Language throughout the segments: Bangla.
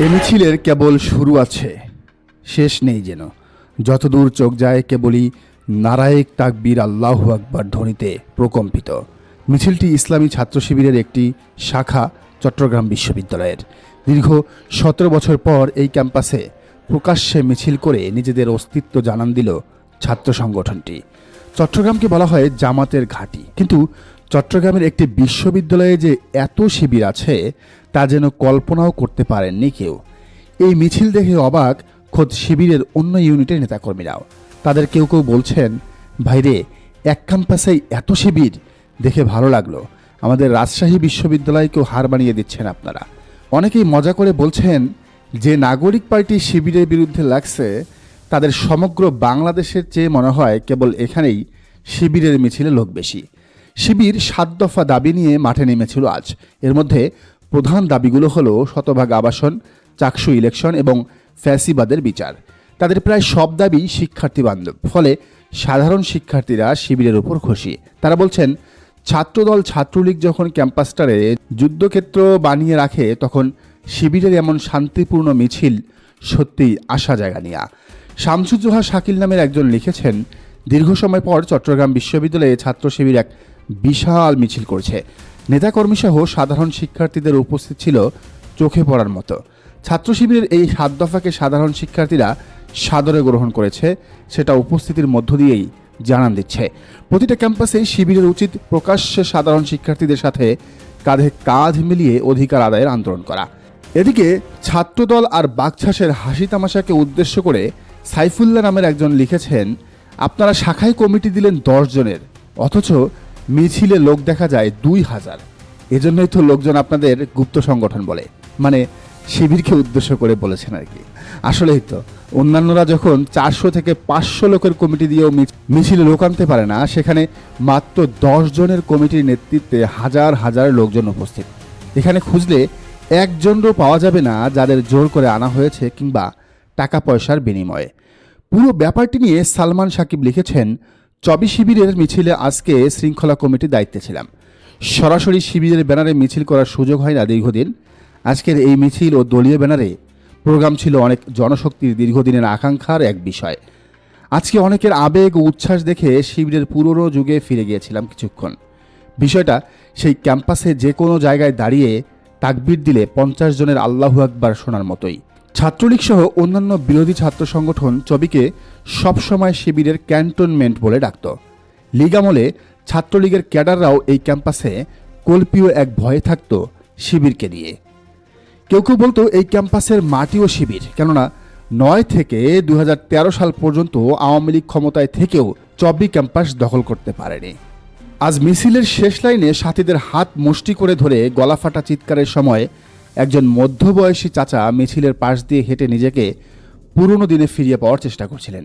এ মিছিলের কেবল শুরু আছে, শেষ নেই যেন। যতদূর চোখ যায় কেবলই নারায়ক তাকবীর আল্লাহ আকবার ধ্বনিতে প্রকম্পিত। মিছিলটি ইসলামী ছাত্র শিবিরের একটি শাখা, চট্টগ্রাম বিশ্ববিদ্যালয়ের। দীর্ঘ সতেরো বছর পর এই ক্যাম্পাসে প্রকাশ্যে মিছিল করে নিজেদের অস্তিত্ব জানান দিল ছাত্র সংগঠনটি। চট্টগ্রামকে বলা হয় জামাতের ঘাঁটি। কিন্তু চট্টগ্রামের একটি বিশ্ববিদ্যালয়ে যে এত শিবির আছে তা যেন কল্পনাও করতে পারেননি কেউ। এই মিছিল দেখে অবাক খোদ শিবিরের অন্য ইউনিটের নেতাকর্মীরাও। তাদের কেউ কেউ বলছেন ভাইরে এক ক্যাম্পাসেই এত শিবির? দেখে ভালো লাগল। আমাদের রাজশাহী বিশ্ববিদ্যালয়কেও হার বানিয়ে দিচ্ছেন আপনারা। অনেকেই মজা করে বলছেন, যে নাগরিক পার্টি শিবিরের বিরুদ্ধে লাগছে, তাদের সমগ্র বাংলাদেশের চেয়ে মনে হয় কেবল এখানেই শিবিরের মিছিলে লোক বেশি। শিবির সাত দফা দাবি নিয়ে মাঠে নেমেছিল আজ। এর মধ্যে প্রধান দাবিগুলো হলো শতভাগ আবাসন, চাকসু ইলেকশন এবং ফ্যাসিবাদের বিচার। তাদের প্রায় সব দাবি শিক্ষার্থী বান্ধব, ফলে সাধারণ শিক্ষার্থীরা শিবিরের উপর খুশি। তারা বলছেন, ছাত্রদল ছাত্রলীগ যখন ক্যাম্পাসটারে যুদ্ধক্ষেত্র বানিয়ে রাখে, তখন শিবিরের এমন শান্তিপূর্ণ মিছিল সত্যিই আশা জায়গা নেয়া। শামসুজ্জোহা শাকিল নামের একজন লিখেছেন, দীর্ঘ সময় পর চট্টগ্রাম বিশ্ববিদ্যালয়ে ছাত্র শিবির এক বিশাল মিছিল করছে। নেতাকর্মী সহ সাধারণ শিক্ষার্থীদের উপস্থিত ছিল চোখে পড়ার মতো। ছাত্র শিবিরের এই সাত দফাকে সাধারণ শিক্ষার্থীরা সাদরে গ্রহণ করেছে, সেটা উপস্থিতির মধ্য দিয়েই জানান দিচ্ছে। প্রতিটা ক্যাম্পাসে শিবিরের উচিত প্রকাশ্যে সাধারণ শিক্ষার্থীদের সাথে কাঁধে কাঁধ মিলিয়ে অধিকার আদায়ের আন্দোলন করা। এদিকে ছাত্রদল আর বাগছাসের হাসি তামাশাকে উদ্দেশ্য করে সাইফুল্লাহ নামের একজন লিখেছেন, আপনারা শাখায় কমিটি দিলেন দশ জনের, অথচ মিছিলে লোক দেখা যায় দুই হাজার। এজন্যই তো লোকজন আপনাদের গুপ্ত সংগঠন বলে। মানে শিবিরকে উদ্দেশ্য করে বলেছেন আর কি। আসলেই তো, অন্যান্যরা যখন চারশো থেকে পাঁচশো লোকের কমিটি দিয়েও মিছ- মিছিলে লোক আনতে পারে না, সেখানে মাত্র দশ জনের কমিটির নেতৃত্বে হাজার হাজার লোকজন উপস্থিত। এখানে খুঁজলে একজনও পাওয়া যাবে না যাদের জোর করে আনা হয়েছে কিংবা টাকা পয়সার বিনিময়ে। পুরো ব্যাপারটি নিয়ে সালমান সাকিব লিখেছেন চবি শিবিরের মিছিলে আজকে শৃঙ্খলা কমিটির দায়িত্বে ছিলাম। সরাসরি শিবিরের ব্যানারে মিছিল করার সুযোগ হয় না দীর্ঘদিন। আজকের এই মিছিল ও দলীয় ব্যানারে প্রোগ্রাম ছিল অনেক জনশক্তির দীর্ঘদিনের আকাঙ্ক্ষার এক বিষয়। আজকে অনেকের আবেগ ও উচ্ছ্বাস দেখে শিবিরের পুরনো যুগে ফিরে গিয়েছিলাম কিছুক্ষণ। বিষয়টা, সেই ক্যাম্পাসে যে কোনো জায়গায় দাঁড়িয়ে তাকবির দিলে পঞ্চাশ জনের আল্লাহু আকবার শোনার মতোই। ছাত্রলীগ সহ অন্যান্য বিরোধী ছাত্র সংগঠন চবিকে সবসময় শিবিরের ক্যান্টনমেন্ট বলে ডাকত। লীগ আমলে ছাত্রলীগের ক্যাডাররাও এই ক্যাম্পাসে কল্পীয় এক ভয়ে থাকত শিবিরকে নিয়ে। কেউ কেউ বলতো এই ক্যাম্পাসের মাটিও শিবির, কেননা নয় থেকে দু হাজার তেরো সাল পর্যন্ত আওয়ামী লীগ ক্ষমতায় থেকেও চব্বি ক্যাম্পাস দখল করতে পারেনি। আজ মিছিলের শেষ লাইনে সাথীদের হাত মুষ্টি করে ধরে গলাফাটা চিৎকারের সময় একজন মধ্যবয়সী চাচা মিছিলের পাশ দিয়ে হেঁটে নিজেকে পুরনো দিনে ফিরিয়ে পাওয়ার চেষ্টা করছিলেন।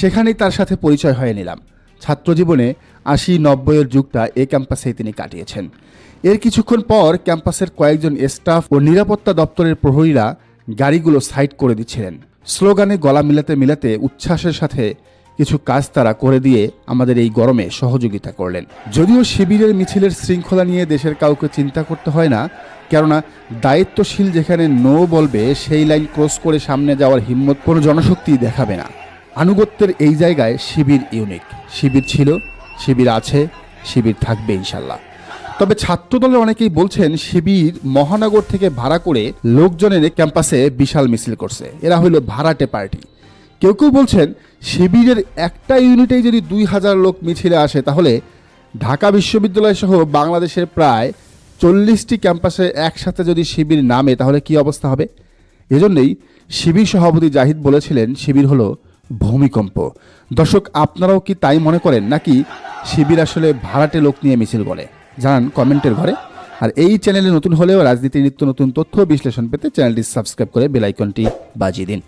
সেখানেই তার সাথে পরিচয় হয়ে নিলাম। ছাত্রজীবনে আশি নব্বইয়ের যুগটা এ ক্যাম্পাসেই তিনি কাটিয়েছেন। এর কিছুক্ষণ পর ক্যাম্পাসের কয়েকজন স্টাফ ও নিরাপত্তা দপ্তরের প্রহরীরা গাড়িগুলো সাইড করে দিচ্ছিলেন। স্লোগানে গলা মিলাতে মিলাতে উচ্ছ্বাসের সাথে কিছু কাজ তারা করে দিয়ে আমাদের এই গরমে সহযোগিতা করলেন। যদিও শিবিরের মিছিলের শৃঙ্খলা নিয়ে দেশের কাউকে চিন্তা করতে হয় না, কেননা দায়িত্বশীল যেখানে নো বলবে, সেই লাইন ক্রস করে সামনে যাওয়ার হিম্মত কোনো জনশক্তি দেখাবে না। আনুগত্যের এই জায়গায় শিবির ইউনিক। শিবির ছিল, শিবির আছে, শিবির থাকবে ইনশাল্লাহ তবে ছাত্রদলের অনেকেই বলছেন, শিবির মহানগর থেকে ভাড়া করে লোকজনের ক্যাম্পাসে বিশাল মিছিল করছে। এরা হইল ভাড়াটে পার্টি। কেউ কেউ বলছেন, শিবিরের একটা ইউনিটেই যদি দুই হাজার লোক মিছিলে আসে, তাহলে ঢাকা বিশ্ববিদ্যালয় সহ বাংলাদেশের প্রায় চল্লিশটি ক্যাম্পাসে একসাথে যদি শিবির নামে, তাহলে কি অবস্থা হবে? এজন্যই শিবির সভাপতি জাহিদ বলেছিলেন, শিবির হলো ভূমিকম্প। দর্শক, আপনারাও কি তাই মনে করেন, নাকি শিবির আসলে ভাড়াটে লোক নিয়ে মিছিল করে? জানান কমেন্টের ঘরে। আর এই চ্যানেলে নতুন হলেও রাজনীতির নিত্য নতুন তথ্য বিশ্লেষণ পেতে চ্যানেলটি সাবস্ক্রাইব করে বেলাইকনটি বাজিয়ে দিন।